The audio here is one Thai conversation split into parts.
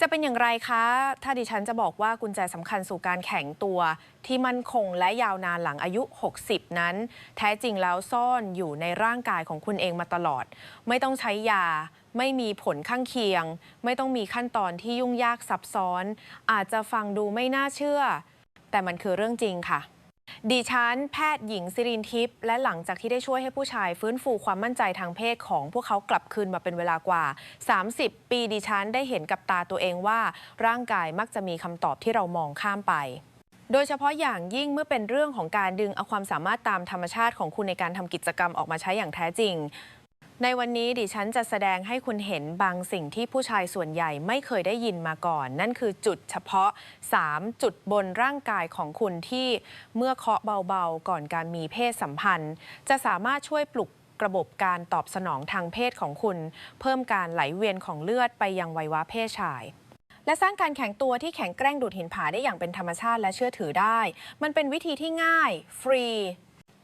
จะเป็นอย่างไรคะ ถ้าดิฉันจะบอกว่ากุญแจสำคัญสู่การแข็งตัว ที่มั่นคงและยาวนานหลังอายุ 60 นั้น แท้จริงแล้วซ่อนอยู่ในร่างกายของคุณเองมาตลอด ไม่ต้องใช้ยา ไม่มีผลข้างเคียง ไม่ต้องมีขั้นตอนที่ยุ่งยากซับซ้อน อาจจะฟังดูไม่น่าเชื่อ แต่มันคือเรื่องจริงค่ะ ดิฉันแพทย์หญิงสิรินทิพย์และหลังจากที่ได้ช่วยให้ผู้ชายฟื้นฟูความมั่นใจทางเพศของพวกเขากลับคืนมาเป็นเวลากว่า 30 ปีดิฉันได้เห็นกับตาตัวเองว่า ร่างกายมักจะมีคำตอบที่เรามองข้ามไปโดยเฉพาะอย่างยิ่งเมื่อเป็นเรื่องของการดึงเอาความสามารถตามธรรมชาติของคุณในการทำกิจกรรมออกมาใช้อย่างแท้จริง ในวันนี้ดิฉันจะแสดงให้คุณเห็นบางสิ่งที่ผู้ชายส่วนใหญ่ไม่เคยได้ยินมาก่อน นั่นคือจุดเฉพาะ 3 จุดบนร่างกายของคุณที่เมื่อเคาะเบาๆ ก่อนการมีเพศสัมพันธ์ จะสามารถช่วยปลุกระบบการตอบสนองทางเพศของคุณ เพิ่มการไหลเวียนของเลือดไปยังวัยวะเพศชายและสร้างการแข็งตัวที่แข็งแกร่งดูดหินผาได้อย่างเป็นธรรมชาติและเชื่อถือได้ มันเป็นวิธีที่ง่าย ฟรี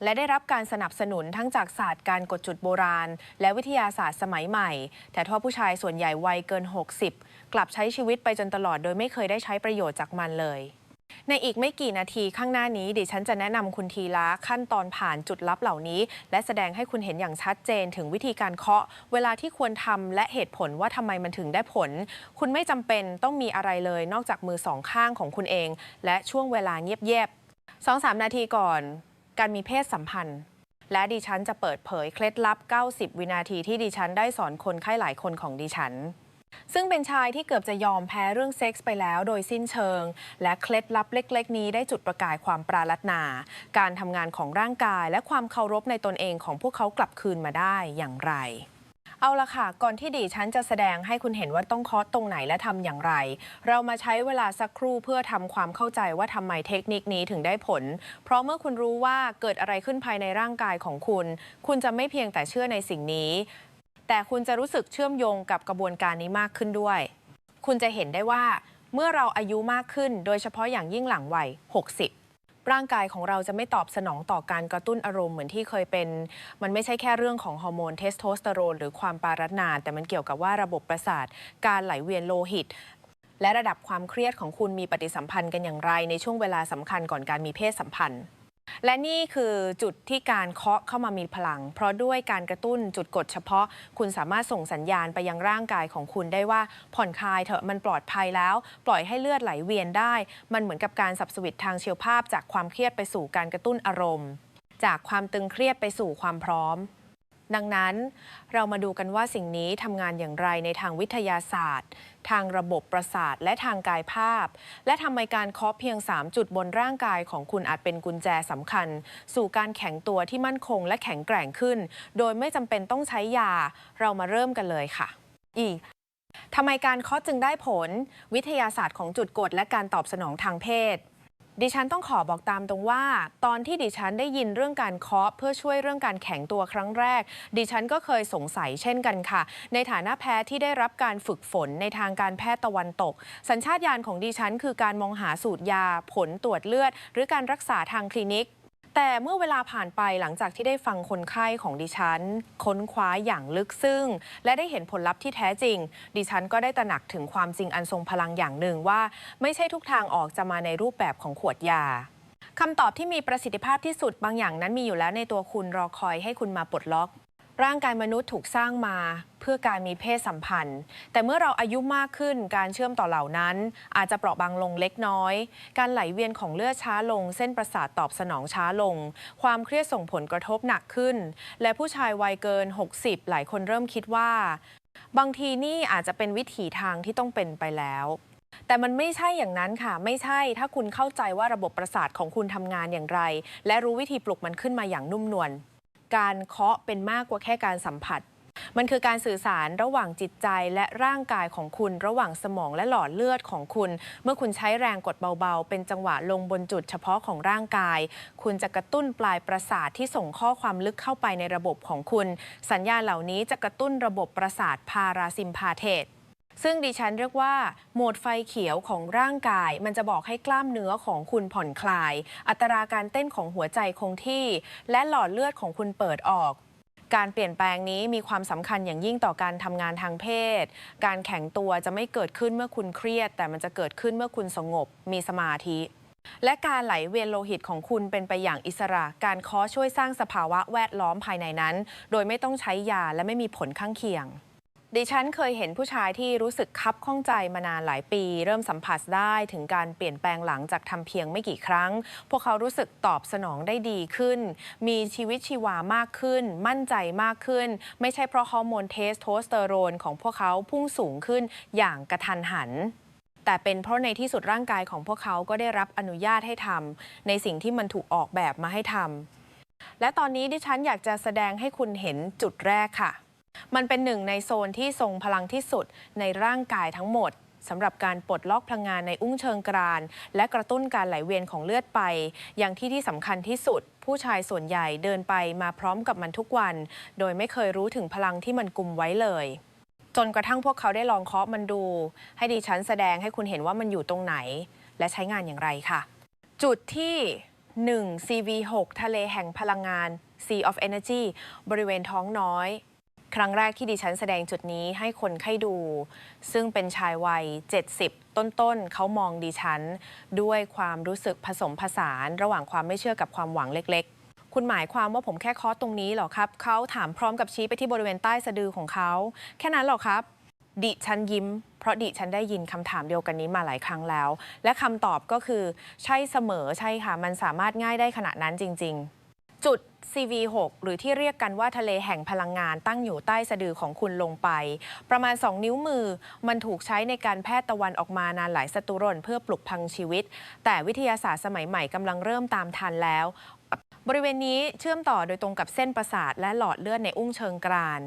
และได้รับการสนับสนุนทั้งจากศาสตร์การกดจุดโบราณ และวิทยาศาสตร์สมัยใหม่ แต่ถ้าผู้ชายส่วนใหญ่วัยเกิน 60 กลับใช้ชีวิตไปจนตลอดโดยไม่เคยได้ใช้ประโยชน์จากมันเลย ในอีกไม่กี่นาทีข้างหน้านี้ดิฉันจะแนะนำคุณทีละขั้นตอนผ่านจุดลับเหล่านี้ และแสดงให้คุณเห็นอย่างชัดเจนถึงวิธีการเคาะ เวลาที่ควรทำและเหตุผลว่าทำไมมันถึงได้ผล คุณไม่จำเป็นต้องมีอะไรเลยนอกจากมือสองข้างของคุณเอง และช่วงเวลาเงียบๆสองสามนาทีก่อน การมีเพศสัมพันธ์ และดิฉันจะเปิดเผยเคล็ดลับ 90 วินาทีที่ดิฉันได้สอนคนไข้หลายคนของดิฉัน ซึ่งเป็นชายที่เกือบจะยอมแพ้เรื่องเซ็กส์ไปแล้วโดยสิ้นเชิง และเคล็ดลับเล็ก ๆ นี้ได้จุดประกายความปราลัตนา การทำงานของร่างกายและความเคารพในตนเองของพวกเขากลับคืนมาได้อย่างไร เอาละค่ะ ก่อนที่ดิฉันจะแสดงให้คุณเห็นว่าต้องเคาะตรงไหนและทำอย่างไร เรามาใช้เวลาสักครู่เพื่อทำความเข้าใจว่าทำไมเทคนิคนี้ถึงได้ผล เพราะเมื่อคุณรู้ว่าเกิดอะไรขึ้นภายในร่างกายของคุณ คุณจะไม่เพียงแต่เชื่อในสิ่งนี้ แต่คุณจะรู้สึกเชื่อมโยงกับกระบวนการนี้มากขึ้นด้วย คุณจะเห็นได้ว่า เมื่อเราอายุมากขึ้น โดยเฉพาะอย่างยิ่งหลังวัย 60 ร่างกายของเราจะไม่ตอบสนองต่อการกระตุ้นอารมณ์เหมือนที่เคยเป็น มันไม่ใช่แค่เรื่องของฮอร์โมนเทสโทสเตอโรนหรือความปารัตนาแต่มันเกี่ยวกับว่าระบบประสาท การไหลเวียนโลหิตและระดับความเครียดของคุณมีปฏิสัมพันธ์กันอย่างไรในช่วงเวลาสำคัญก่อนการมีเพศสัมพันธ์ และนี่คือจุดที่การเคาะเข้ามามีพลัง เพราะด้วยการกระตุ้นจุดกดเฉพาะ คุณสามารถส่งสัญญาณไปยังร่างกายของคุณได้ว่าผ่อนคลายเถอะมันปลอดภัยแล้ว ปล่อยให้เลือดไหลเวียนได้ มันเหมือนกับการสับสวิตทางเชียวภาพ จากความเครียดไปสู่การกระตุ้นอารมณ์ จากความตึงเครียดไปสู่ความพร้อม ดังนั้นเรามาดูกันว่าสิ่งนี้ทำงานอย่างไรในทางวิทยาศาสตร์ ทางระบบประสาท และทางกายภาพ และทำไมการเคาะเพียง 3 จุดบนร่างกายของคุณอาจเป็นกุญแจสำคัญ สู่การแข็งตัวที่มั่นคงและแข็งแกร่งขึ้น โดยไม่จำเป็นต้องใช้ยา เรามาเริ่มกันเลยค่ะ อีกทำไมการเคาะจึงได้ผล วิทยาศาสตร์ของจุดกดและการตอบสนองทางเพศ ดิฉันต้องขอบอกตามตรงว่า ตอนที่ดิฉันได้ยินเรื่องการเคาะเพื่อช่วยเรื่องการแข็งตัวครั้งแรก ดิฉันก็เคยสงสัยเช่นกันค่ะ ในฐานะแพทย์ที่ได้รับการฝึกฝนในทางการแพทย์ตะวันตก สัญชาตญาณของดิฉันคือการมองหาสูตรยา ผลตรวจเลือด หรือการรักษาทางคลินิก แต่เมื่อเวลาผ่านไปหลังจากที่ได้ฟังคนไข้ของดิฉัน ค้นคว้าอย่างลึกซึ้งและได้เห็นผลลัพธ์ที่แท้จริง ดิฉันก็ได้ตระหนักถึงความจริงอันทรงพลังอย่างหนึ่งว่า ไม่ใช่ทุกทางออกจะมาในรูปแบบของขวดยาคำตอบที่มีประสิทธิภาพที่สุดบางอย่างนั้นมีอยู่แล้วในตัวคุณรอคอยให้คุณมาปลดล็อก ร่างกายมนุษย์ถูกสร้างมาเพื่อการมีเพศสัมพันธ์ แต่เมื่อเราอายุมากขึ้นการเชื่อมต่อเหล่านั้น อาจจะเปราะบางลงเล็กน้อย การไหลเวียนของเลือดช้าลง เส้นประสาทตอบสนองช้าลง ความเครียดส่งผลกระทบหนักขึ้น และผู้ชายวัยเกิน 60 หลายคนเริ่มคิดว่า บางทีนี่อาจจะเป็นวิถีทางที่ต้องเป็นไปแล้วแต่มันไม่ใช่อย่างนั้นค่ะ ไม่ใช่ถ้าคุณเข้าใจว่าระบบประสาทของคุณทำงานอย่างไร และรู้วิธีปลุกมันขึ้นมาอย่างนุ่มนวล การเคาะเป็นมากกว่าแค่การสัมผัส มันคือการสื่อสารระหว่างจิตใจและร่างกายของคุณ ระหว่างสมองและหลอดเลือดของคุณ เมื่อคุณใช้แรงกดเบาๆ เป็นจังหวะลงบนจุดเฉพาะของร่างกาย คุณจะกระตุ้นปลายประสาทที่ส่งข้อความลึกเข้าไปในระบบของคุณ สัญญาณเหล่านี้จะกระตุ้นระบบประสาทพาราซิมพาเทต ซึ่งดิฉันเรียกว่าโหมดไฟเขียวของร่างกาย มันจะบอกให้กล้ามเนื้อของคุณผ่อนคลาย อัตราการเต้นของหัวใจคงที่ และหลอดเลือดของคุณเปิดออกการเปลี่ยนแปลงนี้มีความสำคัญอย่างยิ่งต่อการทำงานทางเพศ การแข็งตัวจะไม่เกิดขึ้นเมื่อคุณเครียด แต่มันจะเกิดขึ้นเมื่อคุณสงบ มีสมาธิ และการไหลเวียนโลหิตของคุณเป็นไปอย่างอิสระ การเคอช่วยสร้างสภาวะแวดล้อมภายในนั้น โดยไม่ต้องใช้ยาและไม่มีผลข้างเคียง ดิฉันเคยเห็นผู้ชายที่รู้สึกคับข้องใจมานานหลายปี เริ่มสัมผัสได้ถึงการเปลี่ยนแปลงหลังจากทำเพียงไม่กี่ครั้ง พวกเขารู้สึกตอบสนองได้ดีขึ้น มีชีวิตชีวามากขึ้น มั่นใจมากขึ้น ไม่ใช่เพราะฮอร์โมนเทสโทสเตอโรนของพวกเขาพุ่งสูงขึ้นอย่างกระทันหันแต่เป็นเพราะในที่สุดร่างกายของพวกเขาก็ได้รับอนุญาตให้ทำในสิ่งที่มันถูกออกแบบมาให้ทำและตอนนี้ดิฉันอยากจะแสดงให้คุณเห็นจุดแรกค่ะ มันเป็นหนึ่งในโซนที่ทรงพลังที่สุดในร่างกายทั้งหมดสำหรับการปลดล็อกพลังงานในอุ้งเชิงกราน และกระตุ้นการไหลเวียนของเลือดไป อย่างที่ที่สำคัญที่สุด ผู้ชายส่วนใหญ่เดินไปมาพร้อมกับมันทุกวัน โดยไม่เคยรู้ถึงพลังที่มันกุมไว้เลย จนกระทั่งพวกเขาได้ลองเคาะมันดู ให้ดิฉันแสดงให้คุณเห็นว่ามันอยู่ตรงไหน และใช้งานอย่างไรค่ะ จุดที่ 1 CV6 ทะเลแห่งพลังงาน Sea of Energy บริเวณท้องน้อย ครั้งแรกที่ดิฉันแสดงจุดนี้ให้คนไข้ดู ซึ่งเป็นชายวัย 70 ต้นๆเขามองดิฉัน ด้วยความรู้สึกผสมผสานระหว่างความไม่เชื่อกับความหวังเล็กๆ คุณหมายความว่าผมแค่คาะตรงนี้เหรอครับ เขาถามพร้อมกับชี้ไปที่บริเวณใต้สะดือของเขา แค่นั้นเหรอครับ ดิฉันยิ้ม เพราะดิฉันได้ยินคำถามเดียวกันนี้มาหลายครั้งแล้ว และคำตอบก็คือ ใช่เสมอใช่ค่ะ มันสามารถง่ายได้ขนาดนั้นจริง ๆ จุด CV6 หรือที่เรียกกันว่าทะเลแห่งพลังงานตั้งอยู่ใต้สะดือของคุณลงไป ประมาณ 2 นิ้วมือ มันถูกใช้ในการแพทย์ตะวันออกมานานหลายสตุรนเพื่อปลุกพังชีวิต แต่วิทยาศาสตร์สมัยใหม่กำลังเริ่มตามทันแล้ว บริเวณนี้เชื่อมต่อโดยตรงกับเส้นประสาทและหลอดเลือดในอุ้งเชิงกราน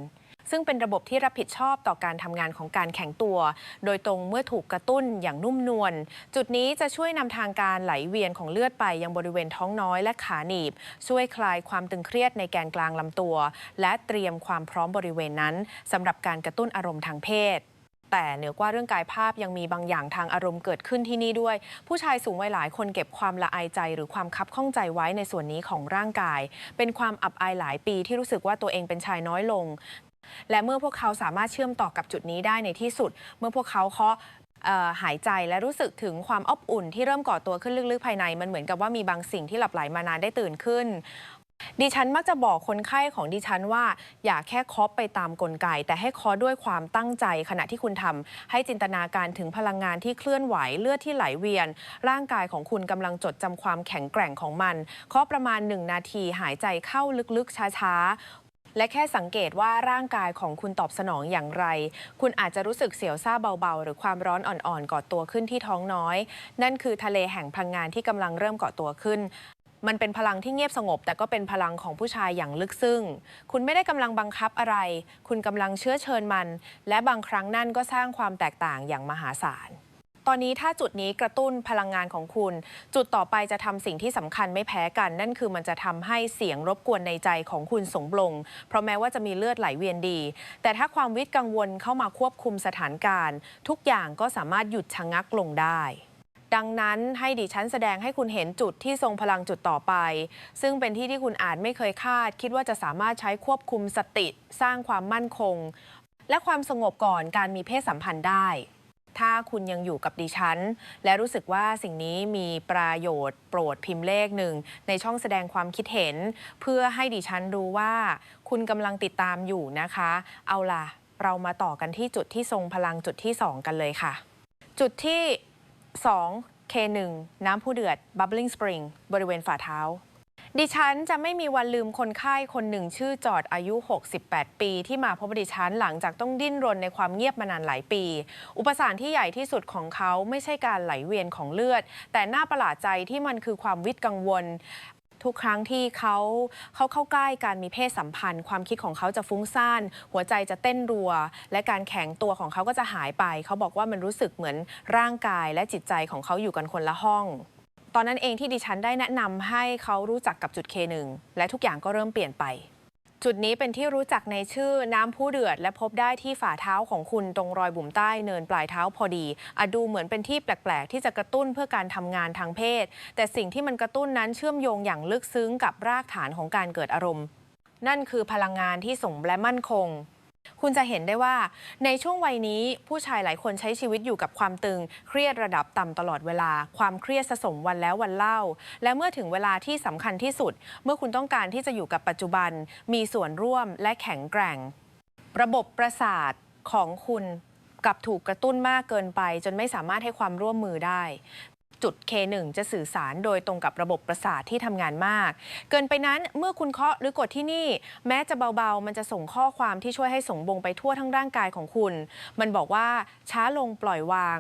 ซึ่งเป็นระบบที่รับผิดชอบต่อการทำงานของการแข็งตัว โดยตรงเมื่อถูกกระตุ้นอย่างนุ่มนวล จุดนี้จะช่วยนำทางการไหลเวียนของเลือดไปยังบริเวณท้องน้อยและขาหนีบ ช่วยคลายความตึงเครียดในแกนกลางลำตัว และเตรียมความพร้อมบริเวณนั้นสำหรับการกระตุ้นอารมณ์ทางเพศแต่เหนือกว่าเรื่องกายภาพยังมีบางอย่างทางอารมณ์เกิดขึ้นที่นี่ด้วย ผู้ชายสูงวัยหลายคนเก็บความละอายใจ หรือความคับข้องใจไว้ในส่วนนี้ของร่างกาย เป็นความอับอายหลายปีที่รู้สึกว่าตัวเองเป็นชายน้อยลง และเมื่อพวกเขาสามารถเชื่อมต่อกับจุดนี้ได้ในที่สุด เมื่อพวกเขาเคาะเอ่อหายใจและรู้สึกถึงความอบอุ่นที่เริ่มก่อตัวขึ้นลึกๆภายใน มันเหมือนกับว่ามีบางสิ่งที่หลับไหลมานานได้ตื่นขึ้นดิฉันมักจะบอกคนไข้ของดิฉันว่า อย่าแค่เคาะไปตามกลไก แต่ให้เคาะด้วยความตั้งใจขณะที่คุณทำให้จินตนาการถึงพลังงานที่เคลื่อนไหวเลือดที่ไหลเวียน ร่างกายของคุณกำลังจดจำความแข็งแกร่งของมันเคาะประมาณ 1 นาทีหายใจเข้าลึกๆช้าๆ และแค่สังเกตว่าร่างกายของคุณตอบสนองอย่างไร คุณอาจจะรู้สึกเสียวซ่าเบาๆ หรือความร้อนอ่อนๆก่อตัวขึ้นที่ท้องน้อย นั่นคือทะเลแห่งพลังงานที่กำลังเริ่มก่อตัวขึ้นมันเป็นพลังที่เงียบสงบ แต่ก็เป็นพลังของผู้ชายอย่างลึกซึ้ง คุณไม่ได้กำลังบังคับอะไร คุณกำลังเชื้อเชิญมัน และบางครั้งนั่นก็สร้างความแตกต่างอย่างมหาศาล ตอนนี้ถ้าจุดนี้กระตุ้นพลังงานของคุณ จุดต่อไปจะทำสิ่งที่สำคัญไม่แพ้กัน นั่นคือมันจะทำให้เสียงรบกวนในใจของคุณสงบลง เพราะแม้ว่าจะมีเลือดไหลเวียนดี แต่ถ้าความวิตกังวลเข้ามาควบคุมสถานการณ์ ทุกอย่างก็สามารถหยุดชะงักลงได้ดังนั้นให้ดิฉันแสดงให้คุณเห็นจุดที่ทรงพลังจุดต่อไป ซึ่งเป็นที่ที่คุณอาจไม่เคยคาด คิดว่าจะสามารถใช้ควบคุมสติ สร้างความมั่นคง และความสงบก่อนการมีเพศสัมพันธ์ได้ ถ้าคุณยังอยู่กับดิฉัน และรู้สึกว่าสิ่งนี้มีประโยชน์ โปรดพิมพ์เลขหนึ่งในช่องแสดงความคิดเห็น เพื่อให้ดิฉันรู้ว่า คุณกำลังติดตามอยู่นะคะ เอาล่ะ เรามาต่อกันที่จุดที่ทรงพลังจุดที่ 2 กันเลยค่ะ จุดที่ 2 K1 น้ำผู้เดือด Bubbling Spring บริเวณฝ่าเท้า ดิฉันจะไม่มีวันลืมคนไข้คนหนึ่งชื่อจอดอายุ 68 ปี ที่มาพบดิฉันหลังจากต้องดิ้นรนในความเงียบมานานหลายปี อุปสรรคที่ใหญ่ที่สุดของเขาไม่ใช่การไหลเวียนของเลือด แต่น่าประหลาดใจที่มันคือความวิตกังวลทุกครั้งที่เขาเขาเข้าใกล้การมีเพศสัมพันธ์ ความคิดของเขาจะฟุ้งซ่าน หัวใจจะเต้นรัว และการแข็งตัวของเขาก็จะหายไป เขาบอกว่ามันรู้สึกเหมือนร่างกายและจิตใจของเขาอยู่กันคนละห้อง อนนั้นเองที่ดิฉันได้แนะนำให้เขารู้จักกับจุด K1 และทุกอย่างก็เริ่มเปลี่ยนไป จุดนี้เป็นที่รู้จักในชื่อน้ำผู้เดือด และพบได้ที่ฝ่าเท้าของคุณตรงรอยบุ๋มใต้เนินปลายเท้าพอดีอาจดูเหมือนเป็นที่แปลก ๆ ที่จะกระตุ้นเพื่อการทำงานทางเพศ แต่สิ่งที่มันกระตุ้นนั้นเชื่อมโยงอย่างลึกซึ้งกับรากฐานของการเกิดอารมณ์ นั่นคือพลังงานที่สมและมั่นคง คุณจะเห็นได้ว่าในช่วงวัยนี้ผู้ชายหลายคนใช้ชีวิตอยู่กับความตึง เครียดระดับต่ำตลอดเวลา ความเครียดสะสมวันแล้ววันเล่า และเมื่อถึงเวลาที่สำคัญที่สุด เมื่อคุณต้องการที่จะอยู่กับปัจจุบัน มีส่วนร่วมและแข็งแกร่ง ระบบประสาทของคุณกับถูกกระตุ้นมากเกินไป จนไม่สามารถให้ความร่วมมือได้ จุด K1 จะสื่อสารโดยตรงกับระบบประสาทที่ทำงานมาก เกินไปนั้นเมื่อคุณเคาะหรือกดที่นี่ แม้จะเบาๆ มันจะส่งข้อความที่ช่วยให้ส่งบงไปทั่วทั้งร่างกายของคุณ มันบอกว่าช้าลงปล่อยวาง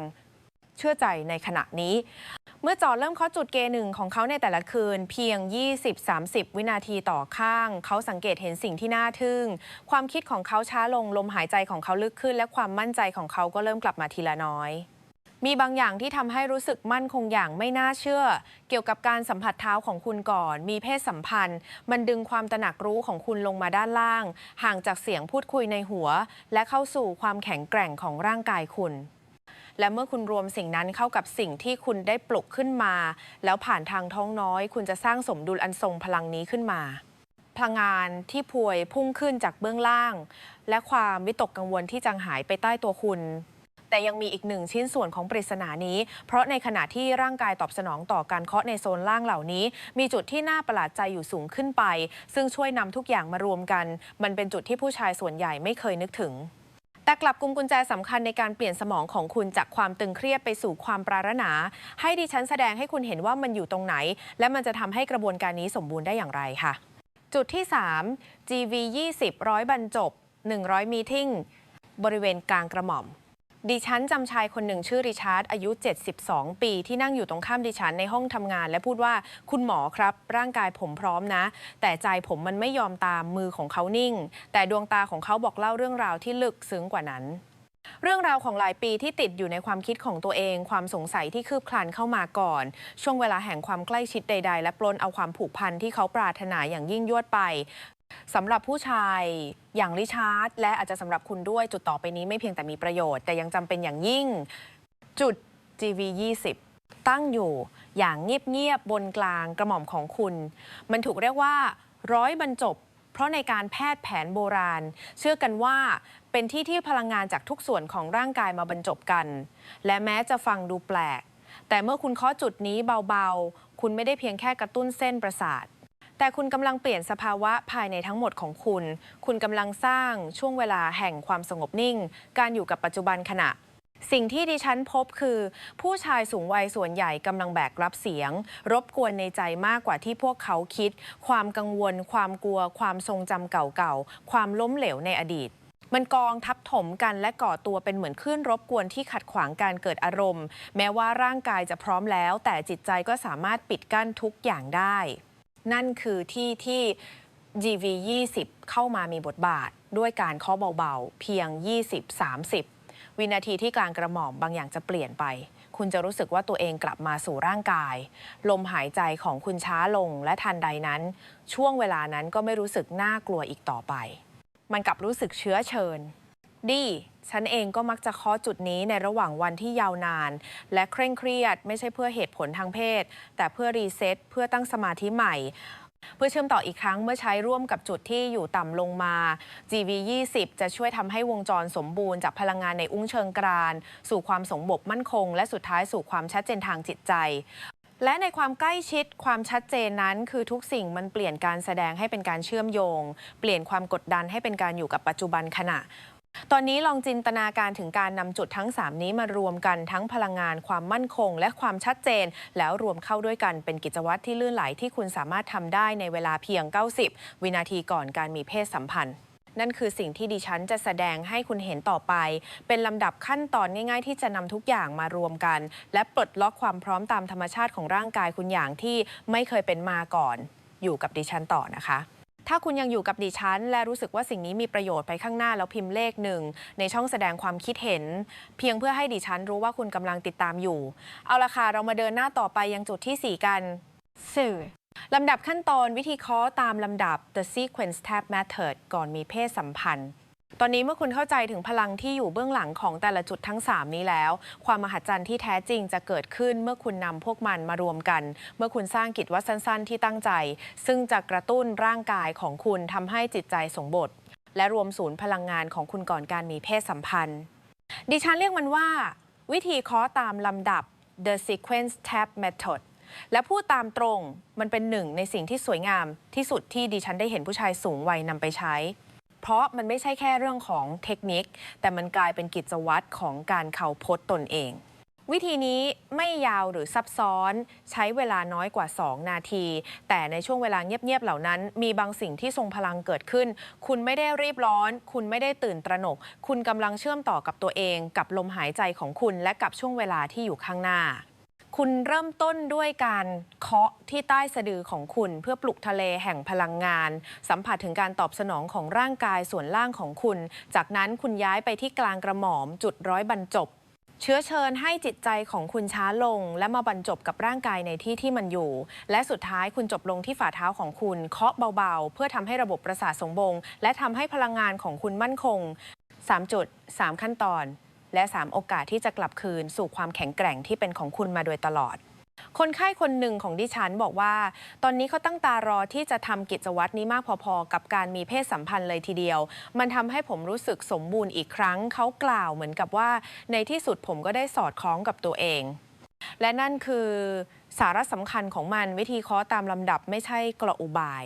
เชื่อใจในขณะนี้เมื่อจอดเริ่มเคาะจุดเกหนึ่งของเขาในแต่ละคืน เพียง 20-30 วินาทีต่อข้าง เขาสังเกตเห็นสิ่งที่น่าทึ่ง ความคิดของเขาช้าลงลมหายใจของเขาลึกขึ้น และความมั่นใจของเขาก็เริ่มกลับมาทีละน้อย มีบางอย่างที่ทำให้รู้สึกมั่นคงอย่างไม่น่าเชื่อ เกี่ยวกับการสัมผัสเท้าของคุณก่อน มีเพศสัมพันธ์ มันดึงความตระหนักรู้ของคุณลงมาด้านล่าง ห่างจากเสียงพูดคุยในหัว และเข้าสู่ความแข็งแกร่งของร่างกายคุณและเมื่อคุณรวมสิ่งนั้นเข้ากับสิ่งที่คุณได้ปลุกขึ้นมา แล้วผ่านทางท้องน้อย คุณจะสร้างสมดุลอันทรงพลังนี้ขึ้นมา พลังงานที่พวยพุ่งขึ้นจากเบื้องล่าง และความวิตกกังวลที่จางหายไปใต้ตัวคุณ แต่ยังมีอีกหนึ่งชิ้นส่วนของปริศนานี้ เพราะในขณะที่ร่างกายตอบสนองต่อการเคาะในโซนล่างเหล่านี้ มีจุดที่น่าประหลาดใจอยู่สูงขึ้นไป ซึ่งช่วยนำทุกอย่างมารวมกัน มันเป็นจุดที่ผู้ชายส่วนใหญ่ไม่เคยนึกถึงแต่กลับกุมกุญแจสำคัญในการเปลี่ยนสมองของคุณจากความตึงเครียดไปสู่ความปรารถนา ให้ดิฉันแสดงให้คุณเห็นว่ามันอยู่ตรงไหน และมันจะทำให้กระบวนการนี้สมบูรณ์ได้อย่างไรค่ะ จุดที่ 3 GV 20ร้อยบรรจบ 100 มีทิ้งบริเวณกลางกระหม่อม ดิฉันจำชายคนหนึ่งชื่อริชาร์ดอายุ 72 ปีที่นั่งอยู่ตรงข้ามดิฉันในห้องทำงาน และพูดว่าคุณหมอครับ ร่างกายผมพร้อมนะ แต่ใจผมมันไม่ยอมตามมือของเขานิ่ง แต่ดวงตาของเขาบอกเล่าเรื่องราวที่ลึกซึ้งกว่านั้นเรื่องราวของหลายปีที่ติดอยู่ในความคิดของตัวเอง ความสงสัยที่คืบคลานเข้ามาก่อน ช่วงเวลาแห่งความใกล้ชิดใด ๆ และปลนเอาความผูกพันที่เขาปรารถนาอย่างยิ่งยวดไป สำหรับผู้ชายอย่างริชาร์ดและอาจจะสำหรับคุณด้วยจุดต่อไปนี้ไม่เพียงแต่มีประโยชน์ แต่ยังจำเป็นอย่างยิ่ง จุด GV 20ตั้งอยู่อย่างเงียบๆบนกลางกระหม่อมของคุณ มันถูกเรียกว่า ร้อยบรรจบ เพราะในการแพทย์แผนโบราณ เชื่อกันว่าเป็นที่ที่พลังงานจากทุกส่วนของร่างกายมาบรรจบกัน และแม้จะฟังดูแปลก แต่เมื่อคุณเคาะจุดนี้เบาๆ คุณไม่ได้เพียงแค่กระตุ้นเส้นประสาท แต่คุณกำลังเปลี่ยนสภาวะภายในทั้งหมดของคุณ คุณกำลังสร้างช่วงเวลาแห่งความสงบนิ่ง การอยู่กับปัจจุบันขณะสิ่งที่ดิฉันพบคือ ผู้ชายสูงวัยส่วนใหญ่กำลังแบกรับเสียง รบกวนในใจมากกว่าที่พวกเขาคิด ความกังวล ความกลัว ความทรงจำเก่าๆ ความล้มเหลวในอดีต มันกองทับถมกันและก่อตัวเป็นเหมือนคลื่นรบกวนที่ขัดขวางการเกิดอารมณ์ แม้ว่าร่างกายจะพร้อมแล้ว แต่จิตใจก็สามารถปิดกั้นทุกอย่างได้ นั่นคือที่ที่ GV 20เข้ามามีบทบาทด้วยการเคาะเบาๆ เพียง 20-30 วินาทีที่กลางกระหม่อมบางอย่างจะเปลี่ยนไป คุณจะรู้สึกว่าตัวเองกลับมาสู่ร่างกาย ลมหายใจของคุณช้าลงและทันใดนั้น ช่วงเวลานั้นก็ไม่รู้สึกน่ากลัวอีกต่อไป มันกลับรู้สึกเชื้อเชิญ ดี ฉันเองก็มักจะเคาะจุดนี้ในระหว่างวันที่ยาวนาน และเคร่งเครียด ไม่ใช่เพื่อเหตุผลทางเพศ แต่เพื่อรีเซ็ตเพื่อตั้งสมาธิใหม่ เพื่อเชื่อมต่ออีกครั้งเมื่อใช้ร่วมกับจุดที่อยู่ต่ำลงมา GV 20จะช่วยทำให้วงจรสมบูรณ์จากพลังงานในอุ้งเชิงกราน สู่ความสงบมั่นคง และสุดท้ายสู่ความชัดเจนทางจิตใจและในความใกล้ชิดความชัดเจนนั้น คือทุกสิ่งมันเปลี่ยนการแสดงให้เป็นการเชื่อมโยง เปลี่ยนความกดดันให้เป็นการอยู่กับปัจจุบันขณะ ตอนนี้ลองจินตนาการถึงการนำจุดทั้ง 3 นี้มารวมกันทั้งพลังงานความมั่นคง และความชัดเจน แล้วรวมเข้าด้วยกันเป็นกิจวัตรที่ลื่นไหลที่คุณสามารถทำได้ในเวลาเพียง 90 วินาทีก่อนการมีเพศสัมพันธ์นั่นคือสิ่งที่ดิฉันจะแสดงให้คุณเห็นต่อไป เป็นลำดับขั้นตอนง่าย ๆ ที่จะนำทุกอย่างมารวมกัน และปลดล็อกความพร้อมตามธรรมชาติของร่างกายคุณอย่างที่ไม่เคยเป็นมาก่อน อยู่กับดิฉันต่อนะคะ ถ้าคุณยังอยู่กับดิฉัน และรู้สึกว่าสิ่งนี้มีประโยชน์ไปข้างหน้าแล้วพิมพ์เลขหนึ่งในช่องแสดงความคิดเห็น เพียงเพื่อให้ดิฉันรู้ว่าคุณกำลังติดตามอยู่ เอาละค่ะเรามาเดินหน้าต่อไปยังจุดที่ 4 กัน สื่อลำดับขั้นตอนวิธีเคาะตามลำดับ the sequence tab method ก่อนมีเพศสัมพันธ์ ตอนนี้เมื่อคุณเข้าใจถึงพลังที่อยู่เบื้องหลังของแต่ละจุดทั้ง 3 นี้แล้ว ความมหัศจรรย์ที่แท้จริงจะเกิดขึ้นเมื่อคุณนำพวกมันมารวมกัน เมื่อคุณสร้างกิจวัตรสั้น ๆ ที่ตั้งใจ ซึ่งจะกระตุ้นร่างกายของคุณทำให้จิตใจสงบท และรวมศูนย์พลังงานของคุณก่อนการมีเพศสัมพันธ์ ดิฉันเรียกมันว่า วิธีเคาะตามลำดับ the sequence tab method และพูดตามตรงมันเป็นหนึ่งในสิ่งที่สวยงามที่สุดที่ดิฉันได้เห็นผู้ชายสูงวัยนำไปใช้ เพราะมันไม่ใช่แค่เรื่องของเทคนิค แต่มันกลายเป็นกิจวัตรของการเข่าพดตนเอง วิธีนี้ไม่ยาวหรือซับซ้อนใช้เวลาน้อยกว่า 2 นาที แต่ในช่วงเวลาเงียบๆเหล่านั้น มีบางสิ่งที่ทรงพลังเกิดขึ้น คุณไม่ได้รีบร้อน คุณไม่ได้ตื่นตระหนก คุณกำลังเชื่อมต่อกับตัวเอง กับลมหายใจของคุณและกับช่วงเวลาที่อยู่ข้างหน้า คุณเริ่มต้นด้วยการเคาะที่ใต้สะดือของคุณ เพื่อปลุกทะเลแห่งพลังงาน สัมผัสถึงการตอบสนองของร่างกายส่วนล่างของคุณ จากนั้นคุณย้ายไปที่กลางกระหม่อมจุดร้อยบรรจบ เชื้อเชิญให้จิตใจของคุณช้าลง และมาบรรจบกับร่างกายในที่ที่มันอยู่ และสุดท้ายคุณจบลงที่ฝ่าเท้าของคุณ เคาะเบาๆ เพื่อทำให้ระบบประสาทสมบง และทำให้พลังงานของคุณมั่นคง 3 จุด 3 ขั้นตอน และ 3 โอกาสที่จะกลับคืนสู่ความแข็งแกร่งที่เป็นของคุณมาโดยตลอดคนไข้คนหนึ่งของดิฉันบอกว่า ตอนนี้เขาตั้งตารอที่จะทำกิจวัตรนี้มากพอๆ กับการมีเพศสัมพันธ์เลยทีเดียว มันทำให้ผมรู้สึกสมบูรณ์อีกครั้ง เขากล่าวเหมือนกับว่า ในที่สุดผมก็ได้สอดคล้องกับตัวเอง และนั่นคือสาระสำคัญของมันวิธีเคาะตามลำดับไม่ใช่กระอุบาย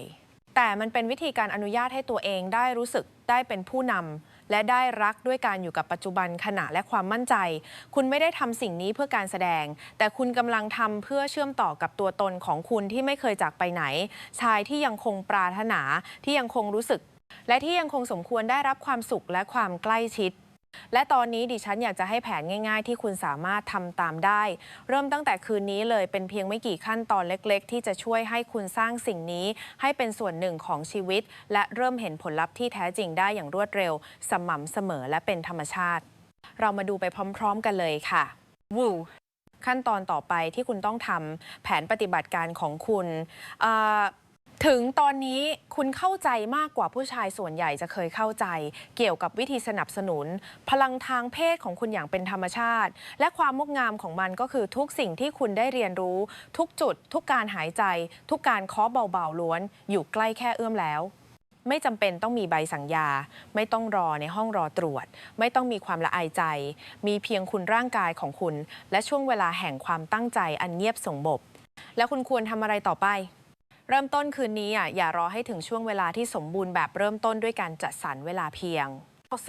แต่มันเป็นวิธีการอนุญาตให้ตัวเองได้รู้สึกได้เป็นผู้นำ และได้รักด้วยการอยู่กับปัจจุบันขณะและความมั่นใจ คุณไม่ได้ทำสิ่งนี้เพื่อการแสดง แต่คุณกำลังทำเพื่อเชื่อมต่อกับตัวตนของคุณที่ไม่เคยจากไปไหน ชายที่ยังคงปรารถนาที่ยังคงรู้สึก และที่ยังคงสมควรได้รับความสุขและความใกล้ชิด และตอนนี้ดิฉันอยากจะให้แผนง่าย ๆ ที่คุณสามารถทำตามได้ เริ่มตั้งแต่คืนนี้เลยเป็นเพียงไม่กี่ขั้นตอนเล็ก ๆ ที่จะช่วยให้คุณสร้างสิ่งนี้ ให้เป็นส่วนหนึ่งของชีวิต และเริ่มเห็นผลลัพธ์ที่แท้จริงได้อย่างรวดเร็ว สม่ำเสมอและเป็นธรรมชาติ เรามาดูไปพร้อม ๆ กันเลยค่ะวูขั้นตอนต่อไปที่คุณต้องทำแผนปฏิบัติการของคุณอ่อ ถึงตอนนี้คุณเข้าใจมากกว่าผู้ชายส่วนใหญ่จะเคยเข้าใจ เกี่ยวกับวิธีสนับสนุน พลังทางเพศของคุณอย่างเป็นธรรมชาติ และความงดงามของมันก็คือทุกสิ่งที่คุณได้เรียนรู้ ทุกจุด ทุกการหายใจ ทุกการเคาะเบาๆล้วน อยู่ใกล้แค่เอื้อมแล้ว ไม่จำเป็นต้องมีใบสั่งยา ไม่ต้องรอในห้องรอตรวจ ไม่ต้องมีความละอายใจ มีเพียงคุณร่างกายของคุณ และช่วงเวลาแห่งความตั้งใจอันเงียบสงบ แล้วคุณควรทำอะไรต่อไป เริ่มต้นคืนนี้อะอย่ารอให้ถึงช่วงเวลาที่สมบูรณ์แบบเริ่มต้นด้วยการจัดสรรเวลาเพียง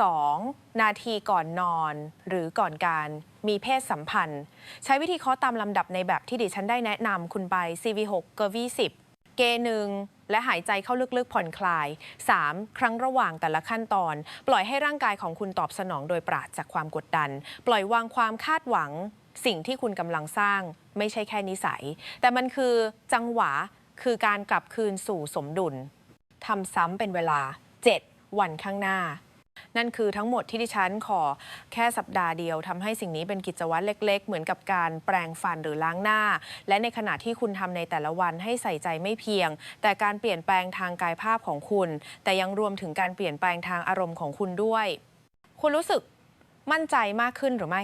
2. นาทีก่อนนอน หรือก่อนการมีเพศสัมพันธ์ ใช้วิธีเคาะตามลำดับในแบบที่ดิฉันได้แนะนำคุณไป CV6 เกอร์วี10 เกหนึ่งและหายใจเข้าลึกๆผ่อนคลาย 3. ครั้งระหว่างแต่ละขั้นตอน ปล่อยให้ร่างกายของคุณตอบสนองโดยปราศจากความกดดัน ปล่อยวางความคาดหวัง สิ่งที่คุณกำลังสร้าง ไม่ใช่แค่นิสัย แต่มันคือจังหวะ คือการกลับคืนสู่สมดุลทำซ้ำเป็นเวลา 7 วันข้างหน้า นั่นคือทั้งหมดที่ดิฉันขอแค่สัปดาห์เดียวทำให้สิ่งนี้เป็นกิจวัตรเล็ก ๆ เหมือนกับการแปรงฟันหรือล้างหน้า และในขณะที่คุณทำในแต่ละวันให้ใส่ใจไม่เพียง แต่การเปลี่ยนแปลงทางกายภาพของคุณ แต่ยังรวมถึงการเปลี่ยนแปลงทางอารมณ์ของคุณด้วย คุณรู้สึกมั่นใจมากขึ้นหรือไม่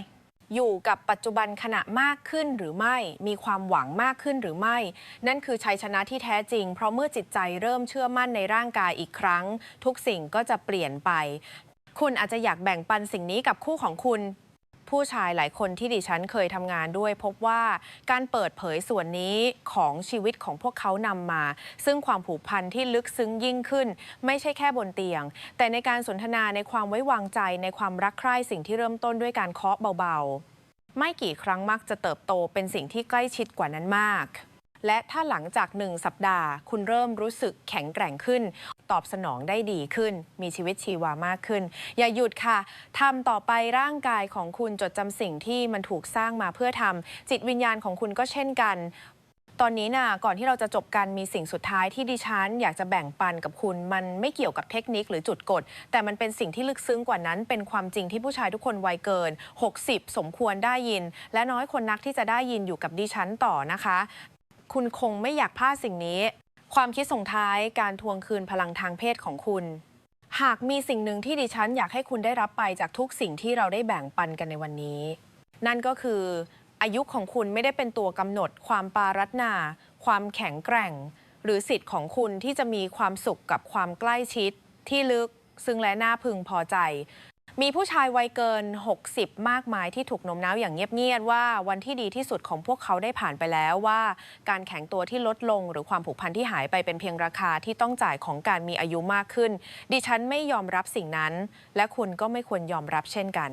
อยู่กับปัจจุบันขณะมากขึ้นหรือไม่ มีความหวังมากขึ้นหรือไม่ นั่นคือชัยชนะที่แท้จริง เพราะเมื่อจิตใจเริ่มเชื่อมั่นในร่างกายอีกครั้ง ทุกสิ่งก็จะเปลี่ยนไป คุณอาจจะอยากแบ่งปันสิ่งนี้กับคู่ของคุณ ผู้ชายหลายคนที่ดิฉันเคยทำงานด้วยพบว่าการเปิดเผยส่วนนี้ของชีวิตของพวกเขานำมา ซึ่งความผูกพันที่ลึกซึ้งยิ่งขึ้น ไม่ใช่แค่บนเตียง แต่ในการสนทนาในความไว้วางใจในความรักใคร่สิ่งที่เริ่มต้นด้วยการเคาะเบาๆ ไม่กี่ครั้งมักจะเติบโตเป็นสิ่งที่ใกล้ชิดกว่านั้นมาก และถ้าหลังจากหนึ่งสัปดาห์ คุณเริ่มรู้สึกแข็งแกร่งขึ้น ตอบสนองได้ดีขึ้น มีชีวิตชีวามากขึ้น อย่าหยุดค่ะทำต่อไปร่างกายของคุณจดจำสิ่งที่มันถูกสร้างมาเพื่อทำจิตวิญญาณของคุณก็เช่นกันตอนนี้น่ะก่อนที่เราจะจบกันมีสิ่งสุดท้ายที่ดิฉันอยากจะแบ่งปันกับคุณ มันไม่เกี่ยวกับเทคนิคหรือจุดกด แต่มันเป็นสิ่งที่ลึกซึ้งกว่านั้น เป็นความจริงที่ผู้ชายทุกคนวัยเกิน 60 สมควรได้ยิน และน้อยคนนักที่จะได้ยินอยู่กับดิฉันต่อนะคะ คุณคงไม่อยากพลาดสิ่งนี้ ความคิดส่งท้ายการทวงคืนพลังทางเพศของคุณ หากมีสิ่งหนึ่งที่ดิฉันอยากให้คุณได้รับไปจากทุกสิ่งที่เราได้แบ่งปันกันในวันนี้ นั่นก็คืออายุของคุณไม่ได้เป็นตัวกำหนด ความปารัตนา ความแข็งแกร่ง หรือสิทธิ์ของคุณที่จะมีความสุขกับความใกล้ชิด ที่ลึก ซึ่งและน่าพึงพอใจ มีผู้ชายวัยเกิน 60 มากมายที่ถูกนมน้าวอย่างเงียบๆว่าวันที่ดีที่สุดของพวกเขาได้ผ่านไปแล้วว่า การแข็งตัวที่ลดลงหรือความผูกพันที่หายไปเป็นเพียงราคาที่ต้องจ่ายของการมีอายุมากขึ้น ดิฉันไม่ยอมรับสิ่งนั้น และคุณก็ไม่ควรยอมรับเช่นกัน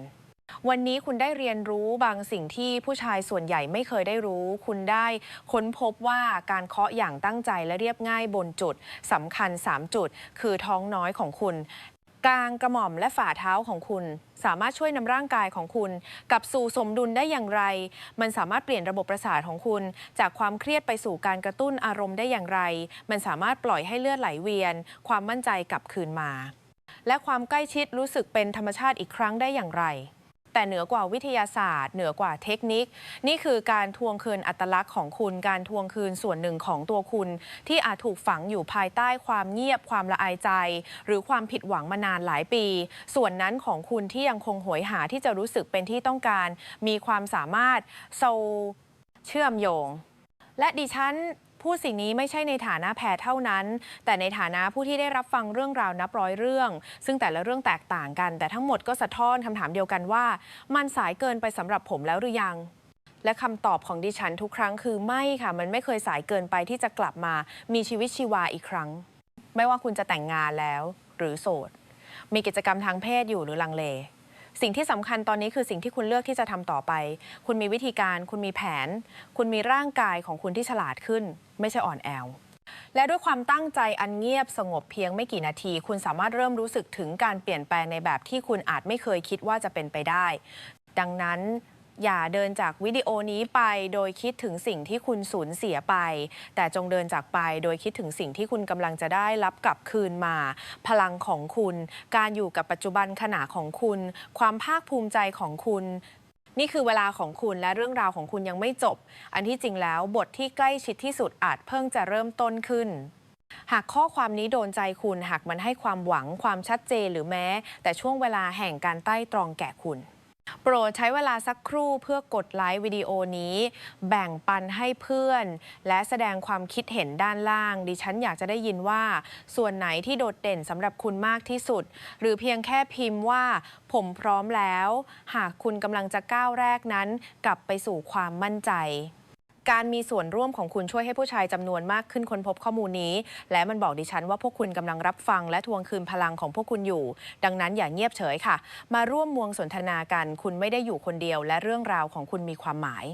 วันนี้คุณได้เรียนรู้บางสิ่งที่ผู้ชายส่วนใหญ่ไม่เคยได้รู้ คุณได้ค้นพบว่าการเคาะอย่างตั้งใจและเรียบง่ายบนจุดสำคัญ 3 จุด คือท้องน้อยของคุณ กลางกระหม่อมและฝ่าเท้าของคุณ สามารถช่วยนำร่างกายของคุณกลับสู่สมดุลได้อย่างไร มันสามารถเปลี่ยนระบบประสาทของคุณ จากความเครียดไปสู่การกระตุ้นอารมณ์ได้อย่างไร มันสามารถปล่อยให้เลือดไหลเวียน ความมั่นใจกลับคืนมา และความใกล้ชิดรู้สึกเป็นธรรมชาติอีกครั้งได้อย่างไร แต่เหนือกว่าวิทยาศาสตร์ เหนือกว่าเทคนิค นี่คือการทวงคืนอัตลักษณ์ของคุณ การทวงคืนส่วนหนึ่งของตัวคุณ ที่อาจถูกฝังอยู่ภายใต้ความเงียบความละอายใจ หรือความผิดหวังมานานหลายปี ส่วนนั้นของคุณที่ยังคงโหยหาที่จะรู้สึกเป็นที่ต้องการ มีความสามารถโซเชื่อมโยง และดิฉัน พูดสิ่งนี้ไม่ใช่ในฐานะแพทย์เท่านั้น แต่ในฐานะผู้ที่ได้รับฟังเรื่องราวนับร้อยเรื่อง ซึ่งแต่ละเรื่องแตกต่างกัน แต่ทั้งหมดก็สะท้อนคำถามเดียวกันว่า มันสายเกินไปสำหรับผมแล้วหรือยังและคำตอบของดิฉันทุกครั้งคือไม่ค่ะ มันไม่เคยสายเกินไปที่จะกลับมา มีชีวิตชีวาอีกครั้ง ไม่ว่าคุณจะแต่งงานแล้ว หรือโสด มีกิจกรรมทางเพศอยู่หรือลังเล สิ่งที่สำคัญตอนนี้คือสิ่งที่คุณเลือกที่จะทำต่อไป คุณมีวิธีการคุณมีแผน คุณมีร่างกายของคุณที่ฉลาดขึ้น ไม่ใช่อ่อนแอวและด้วยความตั้งใจอันเงียบสงบเพียงไม่กี่นาที คุณสามารถเริ่มรู้สึกถึงการเปลี่ยนแปลงในแบบที่คุณอาจไม่เคยคิดว่าจะเป็นไปได้ ดังนั้น อย่าเดินจากวิดีโอนี้ไปโดยคิดถึงสิ่งที่คุณสูญเสียไป แต่จงเดินจากไปโดยคิดถึงสิ่งที่คุณกำลังจะได้รับกลับคืนมา พลังของคุณ การอยู่กับปัจจุบันขณะของคุณ ความภาคภูมิใจของคุณนี่คือเวลาของคุณและเรื่องราวของคุณยังไม่จบ อันที่จริงแล้วบทที่ใกล้ชิดที่สุดอาจเพิ่งจะเริ่มต้นขึ้น หากข้อความนี้โดนใจคุณ หากมันให้ความหวังความชัดเจนหรือแม้ แต่ช่วงเวลาแห่งการใต้ตรองแก่คุณ โปรดใช้เวลาสักครู่เพื่อกดไลค์วิดีโอนี้ แบ่งปันให้เพื่อน และแสดงความคิดเห็นด้านล่าง ดิฉันอยากจะได้ยินว่า ส่วนไหนที่โดดเด่นสำหรับคุณมากที่สุด หรือเพียงแค่พิมพ์ว่า ผมพร้อมแล้ว หากคุณกำลังจะก้าวแรกนั้น กลับไปสู่ความมั่นใจ การมีส่วนร่วมของคุณช่วยให้ผู้ชายจำนวนมากขึ้นค้นพบข้อมูลนี้ และมันบอกดิฉันว่าพวกคุณกำลังรับฟัง และทวงคืนพลังของพวกคุณอยู่ ดังนั้นอย่าเงียบเฉยค่ะ มาร่วมมวงสนทนากัน คุณไม่ได้อยู่คนเดียว และเรื่องราวของคุณมีความหมาย